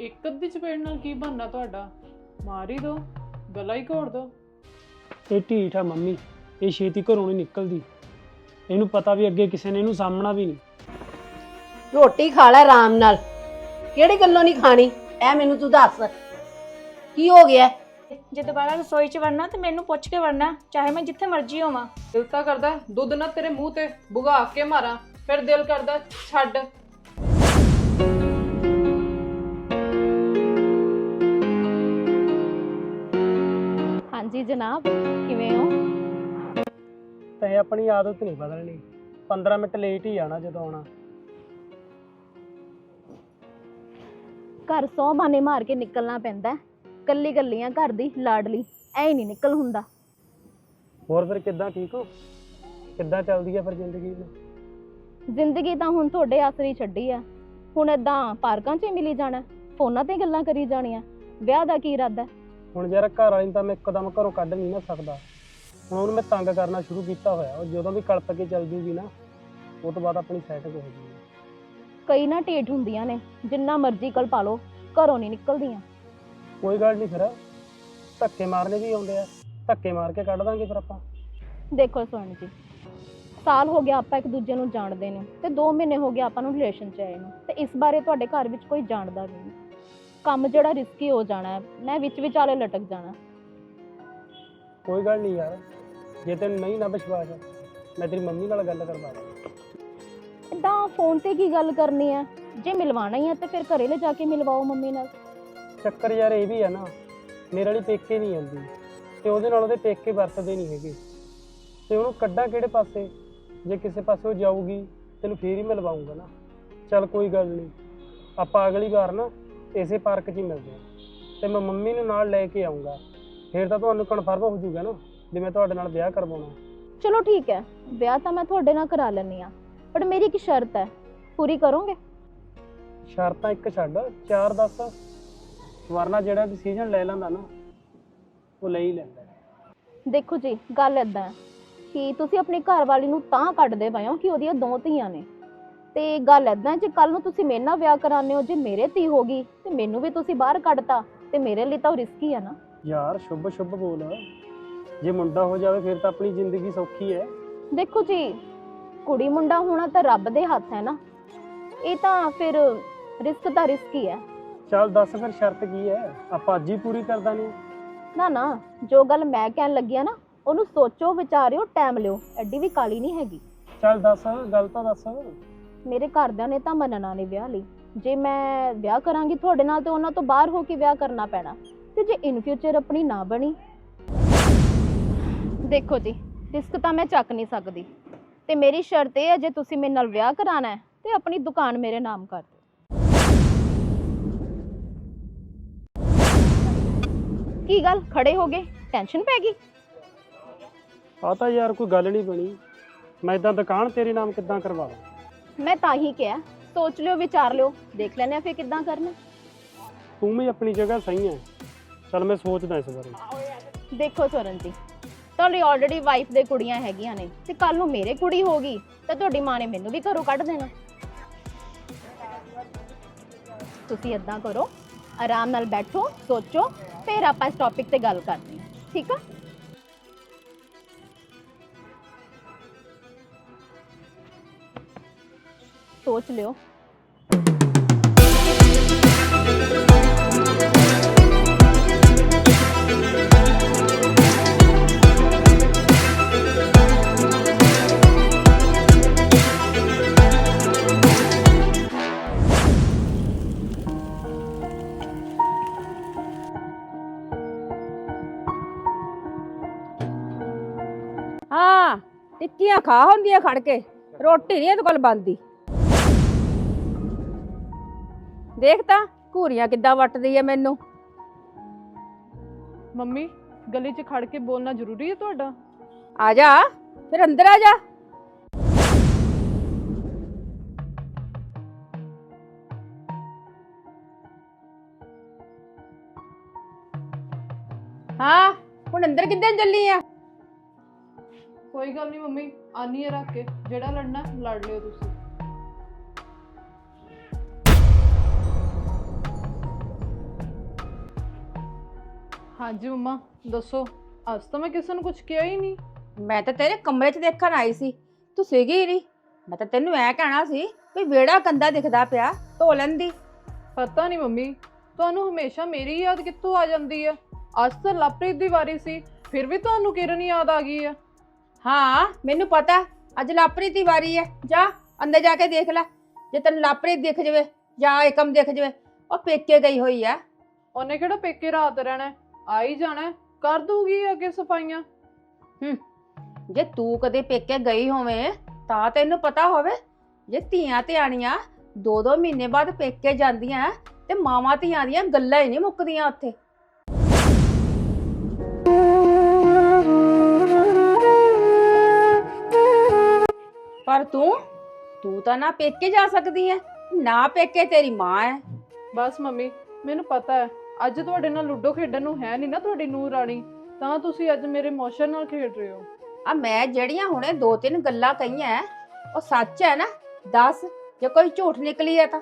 ਇੱਕ ਅੱਧੀ ਚਪੇੜ ਨਾਲ ਕੀ ਬਣਨਾ ਤੁਹਾਡਾ? ਮਾਰ ਹੀ ਦੋ ਗਲਾ ਹੀ ਘੋੜ ਦੋ। ਇਹ ਢੀਠ ਆ ਮੰਮੀ ਇਹ ਛੇਤੀ ਘਰੋਂ ਨਹੀਂ ਨਿਕਲਦੀ। ਇਹਨੂੰ ਪਤਾ ਵੀ ਅੱਗੇ ਕਿਸੇ ਨੇ ਇਹਨੂੰ ਸਾਹਮਣਾ ਵੀ ਨਹੀਂ। ਰੋਟੀ ਖਾ ਲੈ ਆਰਾਮ ਨਾਲ। ਕਿਹੜੀ ਗੱਲੋਂ ਨਹੀਂ ਖਾਣੀ? ਐ ਮੈਨੂੰ ਤੂੰ ਦੱਸ। ਕੀ ਹੋ ਗਿਆ? ਜੇ ਦੁਬਾਰਾ ਰਸੋਈ 'ਚ ਵੜਨਾ ਤੇ ਮੈਨੂੰ ਪੁੱਛ ਕੇ ਵੜਨਾ ਚਾਹੇ ਮੈਂ ਜਿੱਥੇ ਮਰਜ਼ੀ ਹੋਵਾਂ। ਦਿਲ ਤਾਂ ਕਰਦਾ ਦੁੱਧ ਨਾ ਤੇਰੇ ਮੂੰਹ ਤੇ ਭੁਗਾ ਕੇ ਮਾਰਾਂ। ਫਿਰ ਦਿਲ ਕਰਦਾ ਛੱਡ। ਜਨਾਬ ਕਿਵੇਂ ਹੋ? ਤੇ ਆਪਣੀ ਆਦਤ ਨਹੀਂ ਬਦਲਣੀ। 15 ਮਿੰਟ ਲੇਟ ਹੀ ਆਣਾ ਜਦੋਂ ਆਉਣਾ। ਘਰ ਸੌ ਬਾਨੇ ਮਾਰ ਕੇ ਨਿਕਲਣਾ ਪੈਂਦਾ। ਕੱਲੀ ਕੱਲੀਆਂ ਘਰ ਦੀ ਲਾਡਲੀ ਐ ਨਹੀਂ ਨਿਕਲ ਹੁੰਦਾ। ਹੋਰ ਫਿਰ ਕਿੱਦਾਂ ਠੀਕ ਹੋ? ਕਿੱਦਾਂ ਚੱਲਦੀ ਹੈ ਫਿਰ ਜ਼ਿੰਦਗੀ ਜ਼ਿੰਦਗੀ ਤਾਂ ਹੁਣ ਤੁਹਾਡੇ ਆਸਰੀ ਛੱਡੀ ਆ। ਹੁਣ ਏਦਾਂ ਪਾਰਕਾਂ 'ਚ ਹੀ ਮਿਲੀ ਜਾਣਾ ਫੋਨਾਂ ਤੇ ਹੀ ਗੱਲਾਂ ਕਰੀ ਜਾਣੀਆਂ। ਵਿਆਹ ਦਾ ਕੀ ਇਰਾਦਾ? ਹੈ? ਹੁਣ ਯਾਰ ਘਰ ਵਾਲੀ ਨੂੰ ਤਾਂ ਮੈਂ ਇੱਕਦਮ ਘਰੋਂ ਕੱਢ ਨਹੀਂ ਨਾ ਸਕਦਾ। ਹੁਣ ਉਹਨੂੰ ਮੈਂ ਤੰਗ ਕਰਨਾ ਸ਼ੁਰੂ ਕੀਤਾ ਹੋਇਆ। ਉਹ ਜਦੋਂ ਵੀ ਕਲਪ ਕੇ ਚੱਲ ਜੂਗੀ ਨਾ ਉਹ ਤੋਂ ਬਾਅਦ ਆਪਣੀ ਸੈਟਿੰਗ ਹੋ ਜੂਗੀ। ਕਈ ਨਾ ਢੇਠ ਹੁੰਦੀਆਂ ਨੇ ਜਿੰਨਾ ਮਰਜ਼ੀ ਕਲ ਪਾ ਲਓ ਘਰੋਂ ਨਹੀਂ ਨਿਕਲਦੀਆਂ। ਕੋਈ ਗੱਲ ਨਹੀਂ ਫਿਰ। ਧੱਕੇ ਮਾਰਨੇ ਵੀ ਆਉਂਦੇ ਆ। ਧੱਕੇ ਮਾਰ ਕੇ ਕੱਢ ਦਾਂਗੇ ਫਿਰ ਆਪਾਂ। ਦੇਖੋ ਸਵਰਨ ਜੀ ਸਾਲ ਹੋ ਗਿਆ ਆਪਾਂ ਇੱਕ ਦੂਜੇ ਨੂੰ ਜਾਣਦੇ ਨੇ ਤੇ 2 ਮਹੀਨੇ ਹੋ ਗਏ ਆਪਾਂ ਨੂੰ ਰਿਲੇਸ਼ਨ 'ਚ ਆਏ ਨੂੰ। ਤੇ ਇਸ ਬਾਰੇ ਤੁਹਾਡੇ ਘਰ ਵਿੱਚ ਕੋਈ ਜਾਣਦਾ ਵੀ ਨਹੀਂ। ਕੰਮ ਜਿਹੜਾ ਰਿਸਕੀ ਹੋ ਜਾਣਾ ਹੈ ਮੈਂ ਵਿੱਚ ਵਿਚਾਲੇ ਲਟਕ ਜਾਣਾ। ਕੋਈ ਗੱਲ ਨਹੀਂ ਯਾਰ ਜੇ ਤੈਨੂੰ ਨਹੀਂ ਨਾ ਵਿਸ਼ਵਾਸ ਮੈਂ ਤੇਰੀ ਮੰਮੀ ਨਾਲ ਗੱਲ ਕਰਵਾ ਦਾਂ ਇਦਾਂ ਫੋਨ ਤੇ ਕੀ ਗੱਲ ਕਰਨੀ ਹੈ? ਜੇ ਮਿਲਵਾਣਾ ਹੀ ਹੈ ਤੇ ਫਿਰ ਘਰੇ ਲੈ ਜਾ ਕੇ ਮਿਲਵਾਓ ਮੰਮੀ ਨਾਲ। ਚੱਕਰ ਯਾਰ ਇਹ ਵੀ ਹੈ ਨਾ ਮੇਰੇ ਵਾਲੀ ਪੇਕੇ ਨਹੀਂ ਆਉਂਦੀ ਤੇ ਉਹਦੇ ਨਾਲ ਉਹਦੇ ਪੇਕੇ ਵਰਤਦੇ ਨਹੀਂ ਹੈਗੇ। ਤੇ ਉਹਨੂੰ ਕੱਢਾਂ ਕਿਹੜੇ ਪਾਸੇ? ਜੇ ਕਿਸੇ ਪਾਸੇ ਉਹ ਜਾਊਗੀ ਤੈਨੂੰ ਫੇਰ ਹੀ ਮਿਲਵਾਉਂਗਾ ਨਾ। ਚੱਲ ਕੋਈ ਗੱਲ ਨਹੀਂ ਆਪਾਂ ਅਗਲੀ ਵਾਰ ਨਾ ਇਸੇ ਪਾਰਕ 'ਚ ਹੀ ਮਿਲਦੇ ਹਾਂ ਤੇ ਮੈਂ ਮੰਮੀ ਨੂੰ ਨਾਲ ਲੈ ਕੇ ਆਉਂਗਾ ਫੇਰ ਤਾਂ ਤੁਹਾਨੂੰ ਕਨਫਰਮ ਹੋ ਜਾਊਗਾ ਨਾ ਵੀ ਮੈਂ ਤੁਹਾਡੇ ਨਾਲ ਵਿਆਹ ਕਰਵਾਉਣਾ ਚਲੋ ਠੀਕ ਹੈ ਵਿਆਹ ਤਾਂ ਮੈਂ ਤੁਹਾਡੇ ਨਾਲ ਕਰਾ ਲੈਣੀ ਆ ਪਰ ਮੇਰੀ ਇੱਕ ਸ਼ਰਤ ਹੈ। ਪੂਰੀ ਕਰੋਗੇ? ਸ਼ਰਤਾਂ ਇੱਕ ਛੱਡ ਚਾਰ ਦੱਸ। ਵਰਨਾ ਜਿਹੜਾ ਡਿਸੀਜਨ ਲੈ ਲੈਂਦਾ ਨਾ ਉਹ ਲੈ ਹੀ ਲੈਂਦਾ ਦੇਖੋ ਜੀ ਗੱਲ ਹੈ ਕਿ ਤੁਸੀਂ ਆਪਣੀ ਘਰ ਵਾਲੀ ਨੂੰ ਤਾਂ ਕੱਢਦੇ ਪਏ ਹੋ ਕਿ ਉਹਦੀਆਂ ਦੋ ਧੀਆਂ ਨੇ। ਤੇ ਗੱਲ ਹੈ, ਜੇ ਕੱਲ ਨੂੰ ਤੁਸੀਂ ਮੇਰੇ ਨਾਲ ਵਿਆਹ ਕਰਾਉਂਦੇ ਹੋ ਜੇ ਮੇਰੇ ਧੀ ਹੋ ਗਈ ਤੇ ਮੈਨੂੰ ਵੀ ਤੁਸੀਂ ਬਾਹਰ ਕੱਢਤਾ ਤੇ ਮੇਰੇ ਲਈ ਤਾਂ ਉਹ ਰਿਸਕੀ ਹੈ ਨਾ। ਯਾਰ ਸ਼ੁਭ ਸ਼ੁਭ ਬੋਲ। ਜੇ ਮੁੰਡਾ ਹੋ ਜਾਵੇ ਫਿਰ ਤਾਂ ਆਪਣੀ ਜ਼ਿੰਦਗੀ ਸੌਖੀ ਹੈ ਦੇਖੋ ਜੀ ਕੁੜੀ ਮੁੰਡਾ ਹੋਣਾ ਤਾਂ ਰੱਬ ਦੇ ਹੱਥ ਹੈ ਨਾ। ਇਹ ਤਾਂ ਫਿਰ ਰਿਸਕ ਤਾਂ ਰਿਸਕ ਹੀ ਹੈ ਚੱਲ ਦੱਸ ਫਿਰ ਸ਼ਰਤ ਕੀ ਹੈ ਆਪਾਂ ਅੱਜ ਹੀ ਪੂਰੀ ਕਰ ਦਾਂਗੇ। ਨਾ ਨਾ ਜੋ ਗੱਲ ਮੈਂ ਕਹਿਣ ਲੱਗੀ ਆ ਨਾ ਉਹਨੂੰ ਸੋਚੋ ਵਿਚਾਰਿਓ ਟਾਈਮ ਲਿਓ। ਐਡੀ ਵੀ ਕਾਲੀ ਨਹੀਂ ਹੈਗੀ। ਚੱਲ ਦੱਸ ਗੱਲ ਤਾਂ ਦੱਸ। ਮੇਰੇ ਘਰਦਿਆਂ ਨੇ ਤਾਂ ਮੰਨਣਾ ਨਹੀਂ ਵਿਆਹ ਲਈ। ਜੇ ਮੈਂ ਵਿਆਹ ਕਰਾਂਗੀ ਤੁਹਾਡੇ ਨਾਲ ਤੇ ਉਹਨਾਂ ਤੋਂ ਬਾਹਰ ਹੋ ਕੇ ਵਿਆਹ ਕਰਨਾ ਪੈਣਾ। ਤੇ ਜੇ ਇਨ ਫਿਊਚਰ ਆਪਣੀ ਨਾ ਬਣੀ? ਦੇਖੋ ਜੀ, ਰਿਸਕ ਤਾਂ ਮੈਂ ਚੱਕ ਨਹੀਂ ਸਕਦੀ। ਤੇ ਮੇਰੀ ਸ਼ਰਤ ਇਹ ਹੈ, ਜੇ ਤੁਸੀਂ ਮੇਰੇ ਨਾਲ ਵਿਆਹ ਕਰਾਣਾ ਹੈ, ਤੇ ਆਪਣੀ ਦੁਕਾਨ ਮੇਰੇ ਨਾਮ ਕਰ ਦਿਓ। ਕੀ ਗੱਲ, ਖੜੇ ਹੋ ਗਏ? ਟੈਨਸ਼ਨ ਪੈ ਗਈ? ਆ ਤਾਂ ਯਾਰ ਕੋਈ ਗੱਲ ਨਹੀਂ ਬਣੀ। ਮੈਂ ਇਦਾਂ ਦੁਕਾਨ ਤੇਰੇ ਨਾਮ ਕਿੱਦਾਂ ਕਰਵਾ ਮੈਂ ਤਾਂ ਹੀ ਕਿਹਾ ਸੋਚ ਲਿਓ ਵਿਚਾਰ ਲਿਓ ਦੇਖ ਲੈਣੇ ਆ ਫਿਰ ਕਿੱਦਾਂ ਕਰਨਾ। ਤੂੰ ਵੀ ਆਪਣੀ ਜਗ੍ਹਾ ਸਹੀ ਹੈ। ਚੱਲ ਮੈਂ ਸੋਚਦਾ ਇਸ ਬਾਰੇ। ਦੇਖੋ ਸਵਰਨ ਜੀ ਤੁਹਾਡੀ ਆਲਰੇਡੀ ਵਾਈਫ ਦੇ ਕੁੜੀਆਂ ਹੈਗੀਆਂ ਨੇ ਤੇ ਕੱਲ ਨੂੰ ਮੇਰੇ ਕੁੜੀ ਹੋਗੀ ਤਾਂ ਤੁਹਾਡੀ ਮਾਂ ਨੇ ਮੈਨੂੰ ਵੀ ਘਰੋਂ ਕੱਢ ਦੇਣਾ। ਤੁਸੀਂ ਇਦਾਂ ਕਰੋ ਆਰਾਮ ਨਾਲ ਬੈਠੋ ਸੋਚੋ ਫਿਰ ਆਪਾਂ ਇਸ ਟੌਪਿਕ ਤੇ ਗੱਲ ਕਰਦੇ ਹਾਂ। ਠੀਕ ਆ? ਸੋਚ ਲਿਓ। ਹਾਂ ਟਿੱਕੀਆਂ ਖਾ ਹੁੰਦੀਆਂ ਖੜ ਕੇ। ਰੋਟੀ ਨਹੀਂ ਇਹਦੇ ਕੋਲ ਬੰਦੀ ਦੇਖ ਤਾਂ ਘੂਰੀਆਂ ਕਿੱਦਾਂ ਵੱਟਦੀ ਐ ਮੈਨੂੰ। ਮੰਮੀ ਗਲੀ 'ਚ ਖੜ ਕੇ ਬੋਲਣਾ ਜ਼ਰੂਰੀ ਹੈ ਤੁਹਾਡਾ? ਆ ਜਾ ਫਿਰ ਅੰਦਰ ਆ ਜਾ। ਹਾਂ ਹੁਣ ਅੰਦਰ ਕਿੱਦਾਂ ਚੱਲੀ ਆ ਕੋਈ ਗੱਲ ਨਹੀਂ ਮੰਮੀ ਆਨੀ ਹੈ ਰੱਖ ਕੇ। ਜਿਹੜਾ ਲੜਨਾ ਲੜ ਲਿਓ ਤੁਸੀਂ। ਹਾਂਜੀ ਮੰਮਾ ਦੱਸੋ। ਅੱਜ ਤਾਂ ਮੈਂ ਕਿਸੇ ਨੂੰ ਕੁਝ ਕਿਹਾ ਹੀ ਨਹੀਂ। ਮੈਂ ਤਾਂ ਤੇਰੇ ਕਮਰੇ 'ਚ ਦੇਖਣ ਆਈ ਸੀ। ਤੂੰ ਸੀਗੀ ਹੀ ਨਹੀਂ। ਮੈਂ ਤਾਂ ਤੈਨੂੰ ਐ ਕਹਿਣਾ ਸੀ ਵੀ ਵਿਹੜਾ ਗੰਦਾ ਦਿਖਦਾ ਪਿਆ ਧੋ ਲੈਂਦੀ ਪਤਾ ਨਹੀਂ ਮੰਮੀ ਤੁਹਾਨੂੰ ਹਮੇਸ਼ਾ ਮੇਰੀ ਯਾਦ ਕਿੱਥੋਂ ਆ ਜਾਂਦੀ ਹੈ ਅੱਜ ਤਾਂ ਲਵਪ੍ਰੀਤ ਦੀ ਵਾਰੀ ਸੀ ਫਿਰ ਵੀ ਤੁਹਾਨੂੰ ਕਿਰਨ ਯਾਦ ਆ ਗਈ ਹੈ ਹਾਂ ਮੈਨੂੰ ਪਤਾ। ਅੱਜ ਲਾਪਰੀ ਦੀ ਵਾਰੀ ਹੈ ਜਾ ਅੰਦਰ ਜਾ ਕੇ ਦੇਖ ਲੈ। ਜੇ ਤੈਨੂੰ ਲਾਪਰੀ ਦਿਖ ਜਵੇ ਜਾਂ ਏਕਮ ਦਿਖ ਜਵੇ ਉਹ ਪੇਕੇ ਗਈ ਹੋਈ ਆ। ਉਹਨੇ ਕਿਹੜਾ ਪੇਕੇ ਰਾਤ ਰਹਿਣਾ ਹੈ? ਆ ਹੀ ਜਾਣਾ ਹੈ, ਕਰ ਦੂਗੀ ਅੱਗੇ ਸਫਾਈਆਂ। ਜੇ ਤੂੰ ਕਦੇ ਪੇਕੇ ਗਈ ਹੋਵੇਂ ਤਾਂ ਤੈਨੂੰ ਪਤਾ ਹੋਵੇ ਜੇ ਧੀਆਂ ਤੇ ਆਣੀਆਂ ਦੋ ਦੋ ਮਹੀਨੇ ਬਾਅਦ ਪੇਕੇ ਜਾਂਦੀਆਂ ਤੇ ਮਾਵਾਂ ਧੀਆਂ ਦੀਆਂ ਗੱਲਾਂ ਹੀ ਨਹੀਂ ਮੁੱਕਦੀਆਂ ਉੱਥੇ। ਪਰ ਤੂੰ ਤੂੰ ਤਾਂ ਨਾ ਪੇਕੇ ਜਾ ਸਕਦੀ ਐ ਨਾ ਪੇਕੇ ਤੇਰੀ ਮਾਂ ਐ ਬਸ ਮੰਮੀ ਮੈਨੂੰ ਪਤਾ ਹੈ। ਅੱਜ ਤੁਹਾਡੇ ਨਾਲ ਲੁੱਡੋ ਖੇਡਣ ਨੂੰ ਹੈ ਨਹੀਂ ਨਾ ਤੁਹਾਡੀ ਨੂਰ ਰਾਣੀ ਤਾਂ ਤੁਸੀਂ ਅੱਜ ਮੇਰੇ ਇਮੋਸ਼ਨ ਨਾਲ ਖੇਡ ਰਹੇ ਹੋ। ਆ ਮੈਂ ਜਿਹੜੀਆਂ ਹੁਣੇ ਦੋ ਤਿੰਨ ਗੱਲਾਂ ਕਹੀਆਂ ਐ, ਉਹ ਸੱਚ ਹੈ ਨਾ? ਦੱਸ ਜੇ ਕੋਈ ਝੂਠ ਨਿਕਲੀ ਹੈ ਤਾਂ।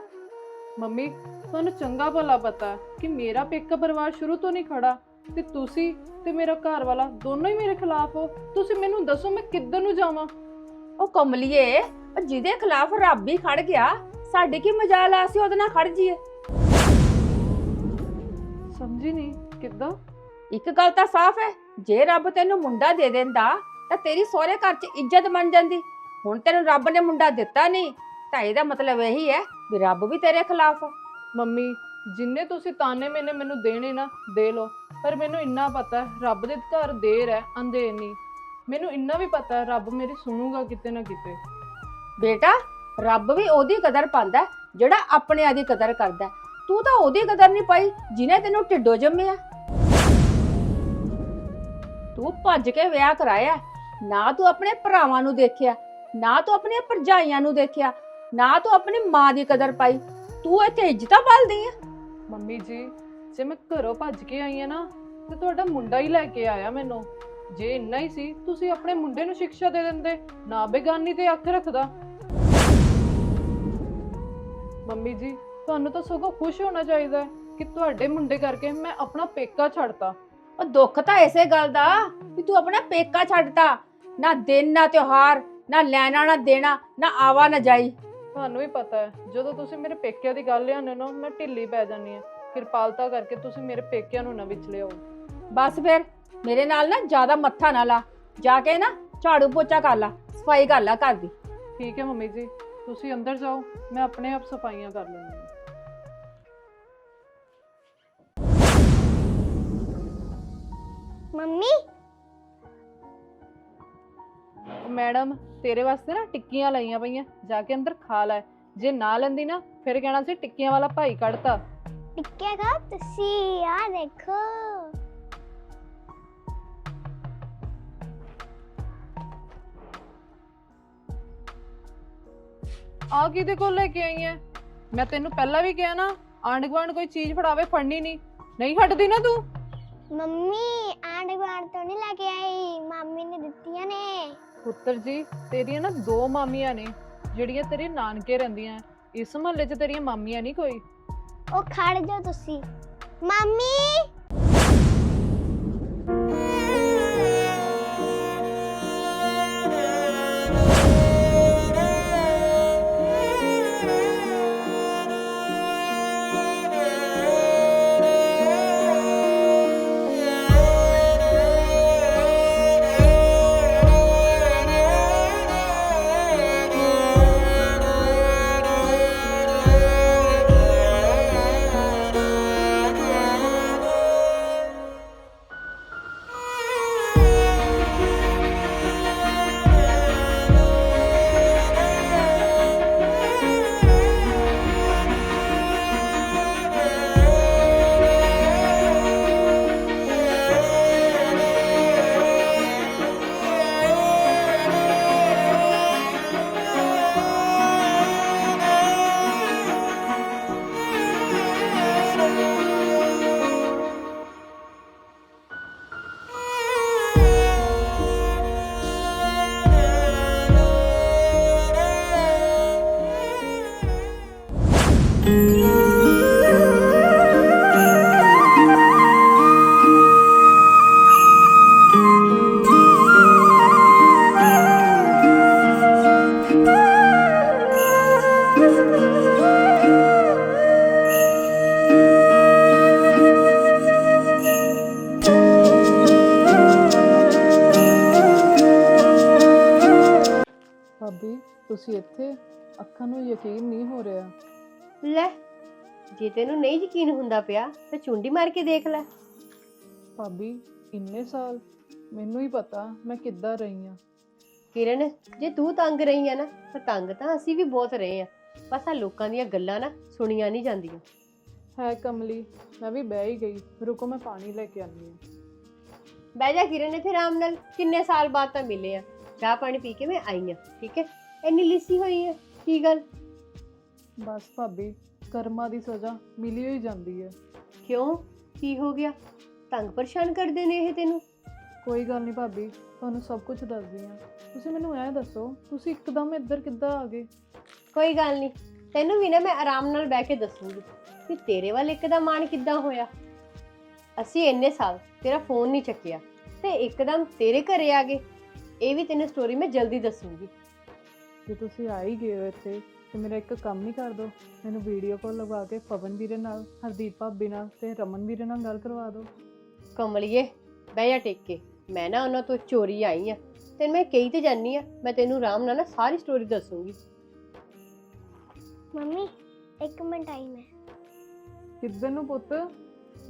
ਮੰਮੀ ਤੁਹਾਨੂੰ ਚੰਗਾ ਭਲਾ ਪਤਾ ਹੈ ਕਿ ਮੇਰਾ ਪੇਕਾ ਪਰਿਵਾਰ ਸ਼ੁਰੂ ਤੋਂ ਨਹੀਂ ਖੜਾ ਤੇ ਤੁਸੀਂ ਤੇ ਮੇਰਾ ਘਰ ਵਾਲਾ ਦੋਨੋਂ ਹੀ ਮੇਰੇ ਖਿਲਾਫ ਹੋ। ਤੁਸੀਂ ਮੈਨੂੰ ਦੱਸੋ ਮੈਂ ਕਿੱਧਰ ਨੂੰ ਜਾਵਾਂ? ਉਹ ਕਮਲੀਏ ਉਹ ਜਿਹਦੇ ਖਿਲਾਫ ਰੱਬ ਹੀ ਖੜ ਗਿਆ ਸਾਡੇ ਕੀ ਮਜਾਲ ਆ ਸੀ ਉਹਦੇ ਨਾਲ ਖੜ ਜੀਏ ਸਮਝੀ ਨਹੀਂ ਕਿੱਦਾਂ? ਇੱਕ ਗੱਲ ਤਾਂ ਸਾਫ਼ ਹੈ ਜੇ ਰੱਬ ਤੈਨੂੰ ਮੁੰਡਾ ਦੇ ਦਿੰਦਾ ਤਾਂ ਤੇਰੀ ਸਹੁਰੇ ਘਰ 'ਚ ਇੱਜ਼ਤ ਬਣ ਜਾਂਦੀ। ਹੁਣ ਤੈਨੂੰ ਰੱਬ ਨੇ ਮੁੰਡਾ ਦਿੱਤਾ ਨਹੀਂ ਤਾਂ ਇਹਦਾ ਮਤਲਬ ਇਹੀ ਹੈ ਵੀ ਰੱਬ ਵੀ ਤੇਰੇ ਖਿਲਾਫ ਆ। ਮੰਮੀ ਜਿੰਨੇ ਤੁਸੀਂ ਤਾਨੇ ਮੈਨੇ ਮੈਨੂੰ ਦੇਣੇ ਨਾ ਦੇ ਲਓ। ਪਰ ਮੈਨੂੰ ਇੰਨਾ ਪਤਾ ਹੈ ਰੱਬ ਦੇ ਘਰ ਦੇਰ ਹੈ ਅੰਧੇਰ ਨਹੀਂ। ਮੈਨੂੰ ਇੰਨਾ ਵੀ ਪਤਾ ਹੈ ਰੱਬ ਮੇਰੀ ਸੁਣੂਗਾ ਕਿਤੇ ਨਾ ਕਿਤੇ। ਬੇਟਾ ਰੱਬ ਵੀ ਉਹਦੀ ਕਦਰ ਪਾਉਂਦਾ ਹੈ, ਜਿਹੜਾ ਆਪਣਿਆਂ ਦੀ ਕਦਰ ਕਰਦਾ ਹੈ। ਤੂੰ ਤਾਂ ਉਹਦੀ ਕਦਰ ਨਹੀਂ ਪਾਈ ਜਿਹਨੇ ਤੈਨੂੰ ਢਿੱਡੋ ਜੰਮਿਆ। ਤੂੰ ਭੱਜ ਕੇ ਵਿਆਹ ਕਰਾਇਆ। ਨਾ ਤੂੰ ਆਪਣੇ ਭਰਾਵਾਂ ਨੂੰ ਦੇਖਿਆ, ਨਾ ਤੂੰ ਆਪਣੀਆਂ ਭਰਜਾਈਆਂ ਨੂੰ ਦੇਖਿਆ, ਨਾ ਤੂੰ ਆਪਣੀ ਮਾਂ ਦੀ ਕਦਰ ਪਾਈ। ਤੂੰ ਇੱਥੇ ਇੱਜ਼ਤਾਂ ਪਾਲਦੀ ਆ? ਮੰਮੀ ਜੀ, ਜੇ ਮੈਂ ਘਰੋਂ ਭੱਜ ਕੇ ਆਈ ਆ ਨਾ, ਤੇ ਤੁਹਾਡਾ ਮੁੰਡਾ ਹੀ ਲੈ ਕੇ ਆਇਆ ਮੈਨੂੰ। ਜੇ ਇੰਨਾ ਹੀ ਸੀ, ਤੁਸੀਂ ਆਪਣੇ ਮੁੰਡੇ ਨੂੰ ਸਿੱਖਿਆ ਦੇ ਦਿੰਦੇ, ਨਾ ਬੇਗਾਨੀ ਤੇ ਅੱਖ ਰੱਖਦਾ। ਮੰਮੀ ਜੀ ਤੁਹਾਨੂੰ ਤਾਂ ਸਗੋਂ ਖੁਸ਼ ਹੋਣਾ ਚਾਹੀਦਾ ਹੈ ਕਿ ਤੁਹਾਡੇ ਮੁੰਡੇ ਕਰਕੇ ਮੈਂ ਆਪਣਾ ਪੇਕਾ ਛੱਡਤਾ। ਉਹ ਦੁੱਖ ਤਾਂ ਇਸੇ ਗੱਲ ਦਾ ਵੀ ਤੂੰ ਆਪਣਾ ਪੇਕਾ ਛੱਡਤਾ। ਨਾ ਦਿਨ ਨਾ ਤਿਉਹਾਰ ਨਾ ਲੈਣਾ ਨਾ ਦੇਣਾ ਨਾ ਆਵਾ ਨਾ ਜਾਈ। ਤੁਹਾਨੂੰ ਵੀ ਪਤਾ ਹੈ ਜਦੋਂ ਤੁਸੀਂ ਮੇਰੇ ਪੇਕਿਆਂ ਦੀ ਗੱਲ ਲਿਆਉਂਦੇ ਹੋ ਨਾ ਮੈਂ ਢਿੱਲੀ ਪੈ ਜਾਂਦੀ ਹਾਂ। ਕਿਰਪਾਲਤਾ ਕਰਕੇ ਤੁਸੀਂ ਮੇਰੇ ਪੇਕਿਆਂ ਨੂੰ ਨਾ ਵਿੱਚ ਲਿਆਓ ਬਸ ਫਿਰ ਮੇਰੇ ਨਾਲ ਨਾ ਜ਼ਿਆਦਾ ਮੱਥਾ ਨਾ ਲਾ। ਜਾ ਕੇ ਨਾ ਝਾੜੂ ਪੋਚਾ ਕਰ ਲਾ ਸਫ਼ਾਈ ਕਰ ਲਾ ਘਰ ਦੀ। ਠੀਕ ਹੈ ਮੰਮੀ ਜੀ ਤੁਸੀਂ ਅੰਦਰ ਜਾਓ ਮੈਂ ਆਪਣੇ ਆਪ ਸਫਾਈਆਂ ਕਰ ਲੈਂਦੀ ਹਾਂ। ਮੰਮੀ? ਮੈਡਮ ਤੇਰੇ ਵਾਸਤੇ ਨਾ ਟਿੱਕੀਆਂ ਲਾਈਆਂ ਪਈਆਂ ਜਾ ਕੇ ਅੰਦਰ ਖਾ ਲੈ। ਜੇ ਨਾ ਲੈਂਦੀ ਨਾ ਫਿਰ ਕਹਿਣਾ ਸੀ ਟਿੱਕੀਆਂ ਵਾਲਾ ਭਾਈ ਕੱਢਤਾ। ਟਿੱਕਿਆ ਖਾ ਤੁਸੀਂ ਆ ਦੇਖੋ। ਆ ਕਿਹਦੇ ਕੋਲ ਲੈ ਕੇ ਆਈ ਐ? ਮੈਂ ਤੈਨੂੰ ਪਹਿਲਾਂ ਵੀ ਕਿਹਾ ਨਾ ਆਂਢ ਗੁਆਂਢ ਕੋਈ ਚੀਜ਼ ਫੜਾਵੇ ਫੜਨੀ ਨਹੀਂ। ਨਹੀਂ ਹਟਦੀ ਨਾ ਤੂੰ। ਮੰਮੀ ਆਂਢ ਗੁਆਂਢ ਤੋਂ ਨਹੀਂ ਲੈ ਕੇ ਆਈ ਮਾਮੀ ਨੇ ਦਿੱਤੀਆਂ ਨੇ। ਪੁੱਤਰ ਜੀ ਤੇਰੀਆਂ ਨਾ ਦੋ ਮਾਮੀਆਂ ਨੇ ਜਿਹੜੀਆਂ ਤੇਰੇ ਨਾਨਕੇ ਰਹਿੰਦੀਆਂ। ਇਸ ਮਹੱਲੇ 'ਚ ਤੇਰੀਆਂ ਮਾਮੀਆਂ ਨਹੀਂ ਕੋਈ? ਉਹ ਖੜ ਜਾਓ ਤੁਸੀਂ। ਮੰਮੀ! ਅੱਖਾਂ ਨੂੰ ਯਕੀਨ ਨਹੀਂ ਹੋ ਰਿਹਾ। ਲੈ ਜੇ ਤੈਨੂੰ ਨਹੀਂ ਯਕੀਨ ਹੁੰਦਾ ਪਿਆ ਤਾਂ ਚੁੰਡੀ ਮਾਰ ਕੇ ਦੇਖ ਲੈ। ਭਾਬੀ ਇੰਨੇ ਸਾਲ ਮੈਨੂੰ ਹੀ ਪਤਾ ਮੈਂ ਕਿੱਦਾਂ ਰਹੀ ਆ। ਕਿਰਨ ਜੇ ਤੂੰ ਤੰਗ ਰਹੀ ਆ ਨਾ ਤਾਂ ਤੰਗ ਤਾਂ ਅਸੀਂ ਵੀ ਬਹੁਤ ਰਹੇ ਆ। ਬਸ ਆ ਲੋਕਾਂ ਦੀਆਂ ਗੱਲਾਂ ਨਾ ਸੁਣੀਆਂ ਨਹੀਂ ਜਾਂਦੀਆਂ। ਹੈ ਕਮਲੀ ਮੈਂ ਵੀ ਬਹਿ ਹੀ ਗਈ। ਰੁਕੋ ਮੈਂ ਪਾਣੀ ਲੈ ਕੇ ਆਨੀ ਆ ਬਹਿ ਜਾ ਕਿਰਨ ਇੱਥੇ ਆਰਾਮ ਨਾਲ। ਕਿੰਨੇ ਸਾਲ ਬਾਅਦ ਤਾਂ ਮਿਲੇ ਆ। ਚਾਹ ਪਾਣੀ ਪੀ ਕੇ ਮੈਂ ਆਈ ਆ ਠੀਕ ਹੈ? ਇੰਨੀ ਲਿੱਸੀ ਹੋਈ ਹੈ ਕੀ ਗੱਲ? ਬਸ ਭਾਬੀ ਕਰਮਾਂ ਦੀ ਸਜ਼ਾ ਮਿਲੀ ਹੋਈ ਜਾਂਦੀ ਹੈ। ਕਿਉਂ? ਕੀ ਹੋ ਗਿਆ? ਤੰਗ ਪਰੇਸ਼ਾਨ ਕਰਦੇ ਨੇ ਇਹ ਤੈਨੂੰ? ਕੋਈ ਗੱਲ ਨਹੀਂ ਭਾਬੀ ਤੁਹਾਨੂੰ ਸਭ ਕੁਝ ਦੱਸਦੀ ਆ ਤੁਸੀਂ ਮੈਨੂੰ ਐ ਦੱਸੋ ਤੁਸੀਂ ਇੱਕਦਮ ਇੱਧਰ ਕਿੱਦਾਂ ਆ ਗਏ? ਕੋਈ ਗੱਲ ਨਹੀਂ ਤੈਨੂੰ ਵੀ ਨਾ ਮੈਂ ਆਰਾਮ ਨਾਲ ਬਹਿ ਕੇ ਦੱਸੂਗੀ ਕਿ ਤੇਰੇ ਵੱਲ ਇੱਕਦਮ ਮਾਣ ਕਿੱਦਾਂ ਹੋਇਆ। ਅਸੀਂ ਇੰਨੇ ਸਾਲ ਤੇਰਾ ਫੋਨ ਨਹੀਂ ਚੱਕਿਆ ਤੇ ਇੱਕਦਮ ਤੇਰੇ ਘਰੇ ਆ ਗਏ। ਇਹ ਵੀ ਤੈਨੂੰ ਸਟੋਰੀ ਮੈਂ ਜਲਦੀ ਦੱਸੂਗੀ। ਜੇ ਤੁਸੀਂ ਆ ਹੀ ਗਏ ਹੋ ਇੱਥੇ ਤੇ ਮੇਰਾ ਇੱਕ ਕੰਮ ਹੀ ਕਰ ਦਿਓ ਮੈਨੂੰ ਵੀਡੀਓ ਕਾਲ ਲਗਾ ਕੇ ਪਵਨ ਵੀਰੇ ਨਾਲ ਹਰਦੀਪ ਭਾਬੀ ਨਾਲ ਤੇ ਰਮਨ ਵੀਰੇ ਨਾਲ ਗੱਲ ਕਰਵਾ ਦਿਓ ਕਮਲੀਏ ਬਹਿ ਜਾ ਟੇਕ। ਕੇ ਮੈਂ ਨਾ ਉਹਨਾਂ ਤੋਂ ਚੋਰੀ ਆਈ ਆ। ਤੇ ਮੈਂ ਕਹੀ ਤੇ ਜਾਨੀ ਆ ਮੈਂ ਤੈਨੂੰ ਆਰਾਮ ਨਾਲ ਨਾ ਸਾਰੀ ਸਟੋਰੀ ਦੱਸੂਗੀ। ਮੰਮੀ ਇੱਕ ਮਿੰਟ ਆਈ ਮੈਂ। ਕਿੱਧਰ ਨੂੰ ਪੁੱਤ?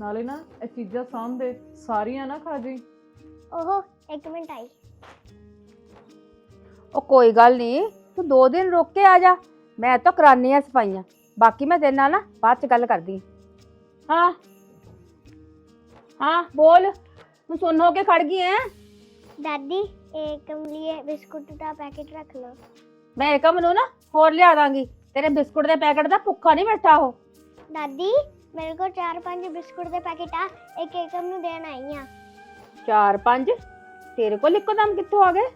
ਨਾਲੇ ਨਾ ਇਹ ਚੀਜ਼ਾਂ ਸਾਂਭਦੇ ਸਾਰੀਆਂ ਨਾ ਖਾ ਜੀ ਓਹੋ ਇੱਕ ਮਿੰਟ ਆਈ। ਉਹ ਕੋਈ ਗੱਲ ਨਹੀਂ ਤੂੰ ਦੋ ਦਿਨ ਰੁਕ ਕੇ ਆ ਜਾ। ਮੈਂ ਤਾਂ ਕਰਾਨੀ ਆ ਸਫਾਈਆਂ। ਬਾਕੀ ਮੈਂ ਤੇਰੇ ਨਾਲ ਨਾ ਬਾਅਦ ਚ ਗੱਲ ਕਰਦੀ ਹਾਂ। ਹਾਂ। ਹਾਂ ਬੋਲ। ਤੂੰ ਸੁਣ ਹੋ ਕੇ ਖੜ ਗਈ ਐ ਦਾਦੀ ਇਹ ਕਮਲੀਏ ਬਿਸਕੁਟ ਦਾ ਪੈਕੇਟ ਰੱਖ ਲਓ। ਮੈਂ ਏਕਮ ਨੂੰ ਨਾ ਹੋਰ ਲਿਆ ਦਾਂਗੀ। ਤੇਰੇ ਬਿਸਕੁਟ ਦੇ ਪੈਕਟ ਦਾ ਭੁੱਖਾ ਨਹੀਂ ਬੈਠਾ ਉਹ। ਦਾਦੀ ਮੇਰੇ ਕੋਲ 4-5 ਬਿਸਕੁਟ ਦੇ ਪੈਕੇਟ ਆ। ਇੱਕ ਏਕਮ ਨੂੰ ਦੇਣ ਆਈ ਆ ਚਾਰ ਪੰਜ ਤੇਰੇ ਕੋਲ ਇੱਕੋ ਦਮ ਕਿੱਥੋਂ ਆ ਗਏ?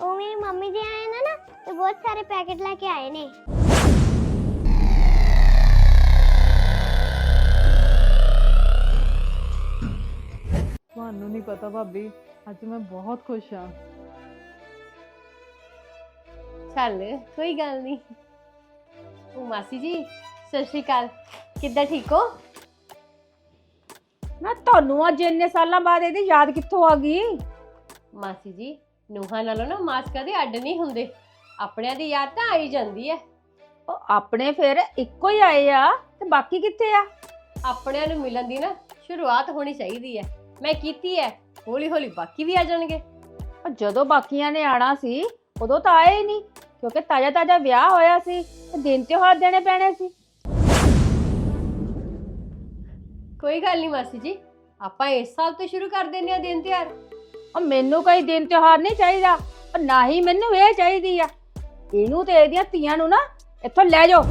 ਉਹ ਮੇਰੀ ਮੰਮੀ ਜੀ ਆਏ ਨੇ ਨਾ। ਤੇ ਬਹੁਤ ਸਾਰੇ ਪੈਕੇਟ ਲੈ ਕੇ ਆਏ ਨੇ। ਤੁਹਾਨੂੰ ਨਹੀਂ ਪਤਾ ਭਾਬੀ ਅੱਜ ਮੈਂ ਬਹੁਤ ਖੁਸ਼ ਹਾਂ। ਚੱਲ ਕੋਈ ਗੱਲ ਨਹੀਂ। ਉਹ ਮਾਸੀ ਜੀ ਸਤਿ ਸ਼੍ਰੀ ਅਕਾਲ। ਕਿੱਦਾਂ ਠੀਕ ਹੋ? ਨਾ ਤੁਹਾਨੂੰ ਅੱਜ ਇੰਨੇ ਸਾਲਾਂ ਬਾਅਦ ਇਹਦੀ ਯਾਦ ਕਿੱਥੋਂ ਆ ਗਈ? ਮਾਸੀ ਜੀ ਨੂਹਾਂ ਨਾਲੋਂ ਨਾ ਮਾਸਕਾਂ ਦੇ ਅੱਡ ਨਹੀਂ ਹੁੰਦੇ। ਆਪਣਿਆਂ ਦੀ ਯਾਦ ਤਾਂ ਆਈ ਜਾਂਦੀ ਹੈ ਉਹ ਆਪਣੇ ਫਿਰ ਇੱਕੋ ਹੀ ਆਏ ਆ ਤੇ ਬਾਕੀ ਕਿੱਥੇ ਆ? ਆਪਣਿਆਂ ਨੂੰ ਮਿਲਣ ਦੀ ਨਾ ਸ਼ੁਰੂਆਤ ਹੋਣੀ ਚਾਹੀਦੀ ਹੈ ਮੈਂ ਕੀਤੀ ਹੈ ਹੌਲੀ ਹੌਲੀ ਬਾਕੀ ਵੀ ਆ ਜਾਣਗੇ। ਉਹ ਜਦੋਂ ਬਾਕੀਆਂ ਨੇ ਆਣਾ ਸੀ ਉਦੋਂ ਤਾਂ ਆਏ ਹੀ ਨਹੀਂ ਕਿਉਂਕਿ ਤਾਜ਼ਾ ਤਾਜ਼ਾ ਵਿਆਹ ਹੋਇਆ ਸੀ ਤੇ ਦਿਨ ਤਿਉਹਾਰ ਦੇਣੇ ਪੈਣੇ ਸੀ। ਕੋਈ ਗੱਲ ਨਹੀਂ ਮਾਸੀ ਜੀ ਆਪਾਂ ਇਸ ਸਾਲ ਤੋਂ ਸ਼ੁਰੂ ਕਰ ਦਿੰਦੇ ਆ ਦਿਨ ਤਿਉਹਾਰ। ਉਹ ਮੈਨੂੰ ਕੋਈ ਦਿਨ ਤਿਉਹਾਰ ਨਹੀਂ ਚਾਹੀਦਾ ਉਹ ਨਾ ਹੀ ਮੈਨੂੰ ਇਹ ਚਾਹੀਦੀ ਆ। ਇਹਨੂੰ ਤੇ ਇਹਦੀਆਂ ਧੀਆਂ ਨੂੰ ਨਾ ਇੱਥੋਂ ਲੈ ਜਾਓ।